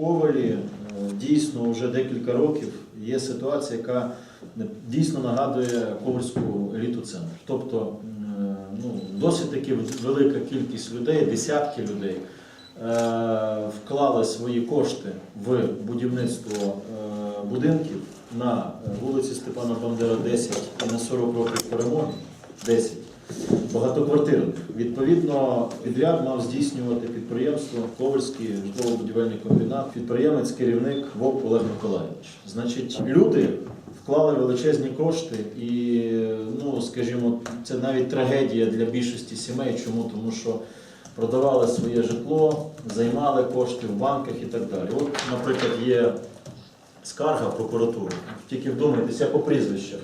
Ковалі е, дійсно вже декілька років є ситуація, яка дійсно нагадує ковальську еліту центру. Тобто е, ну, досить таки велика кількість людей, десятки людей е, вклали свої кошти в будівництво будинків на вулиці Степана Бандера 10 і на 40 років перемоги 10 багатоквартирних. Відповідно, підряд мав здійснювати підприємство Ковальський житлово-будівельний комбінат, підприємець, керівник Вовк Олег Миколаївич. Значить, люди вклали величезні кошти, і ну, скажімо, це навіть трагедія для більшості сімей. Чому? Тому що продавали своє житло, займали кошти в банках і так далі. От, наприклад, є скарга в прокуратуру. Тільки вдумайтеся по прізвищах.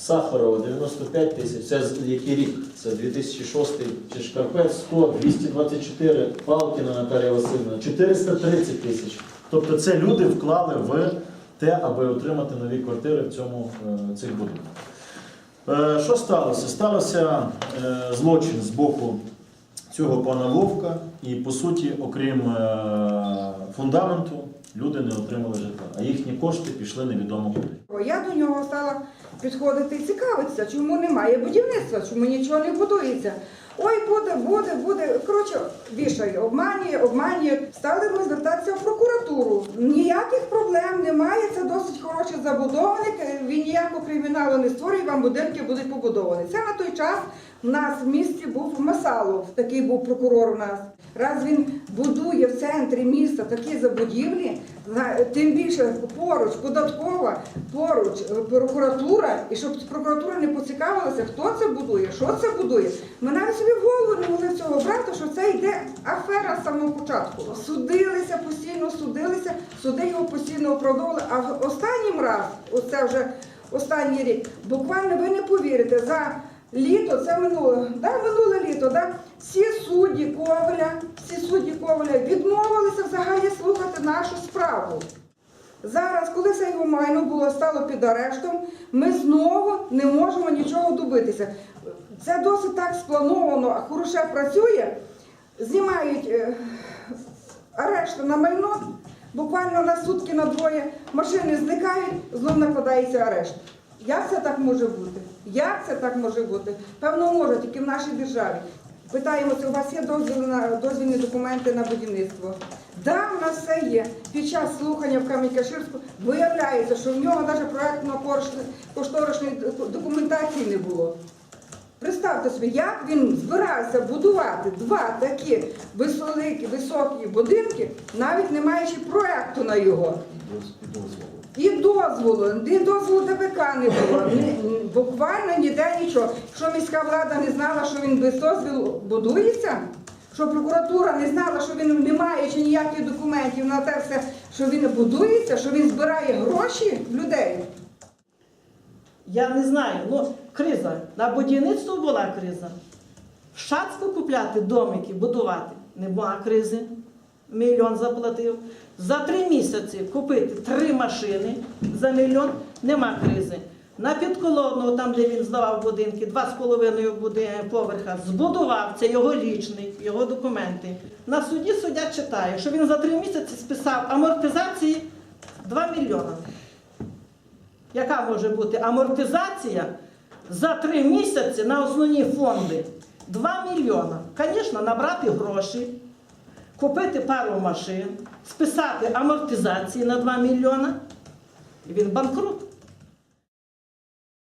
Сахарова 95 тисяч, це який рік? Це 2006 чи Шкарпець 100, 224, Палкіна Наталія Васильівна, 430 тисяч. Тобто це люди вклали в те, аби отримати нові квартири в цьому е, цих будинках. Е, Що сталося? Сталося е, злочин з боку цього пана Вовка, і по суті, окрім е, фундаменту, люди не отримали житла, а їхні кошти пішли невідомо куди. Я до нього стала підходити і цікавитися, чому немає будівництва, чому нічого не будується. Ой, буде, буде, буде. Коротше, вішає, обманює, обманює. Стали ми звертатися в прокуратуру. Ніяких проблем немає. Досить забудовник. Він ніякого криміналу не створює, вам будинки будуть побудовані. Це на той час у нас в місті був Масалов, такий був прокурор у нас. Раз він будує в центрі міста такі забудівлі, тим більше поруч податкова, поруч е, прокуратура, і щоб прокуратура не поцікавилася, хто це будує, що це будує. Ми навіть собі в голову не могли цього брати, що це йде афера з самого початку. Судилися постійно, судилися, суди його постійно оправдовували. А останнім раз, оце вже останній рік, буквально ви не повірите, за літо, це минуле, да, минуле літо, да, всі судді Коваля, всі судді Коваля відмовилися взагалі слухати нашу справу. Зараз, коли все його майно було стало під арештом, ми знову не можемо нічого добитися. Це досить так сплановано, а хороше працює. Знімають е, арешт на майно, буквально на сутки на двоє, машини зникають, знов накладається арешт. Як це так може бути? Як це так може бути? Певно, може, тільки в нашій державі. Питаємося, у вас є дозвіл на дозвільні документи на будівництво? Да, у нас все є. Під час слухання в Камінь-Каширську виявляється, що в нього навіть проєктно-кошторисної документації не було. Представте собі, як він збирався будувати два такі високі, високі будинки, навіть не маючи проекту на його. І дозволу, і дозволу ДБК не було. Ні- ні- буквально ніде нічого. Що міська влада не знала, що він без дозволу будується? Що прокуратура не знала, що він не має чи ніяких документів на те все, що він будується, що він збирає гроші людей. Я не знаю, ну криза. На будівництво була криза. В Шацьку купляти домики, будувати нема кризи. Мільйон заплатив. За три місяці купити три машини за мільйон нема кризи. На підколодного, там, де він здавав будинки, два з половиною поверха, збудував, це його лічний, його документи. На суді суддя читає, що він за три місяці списав амортизації 2 мільйони. Яка може бути амортизація за три місяці на основні фонди? 2 мільйона. Звісно, набрати гроші, купити пару машин, списати амортизації на 2 мільйона. І він банкрут.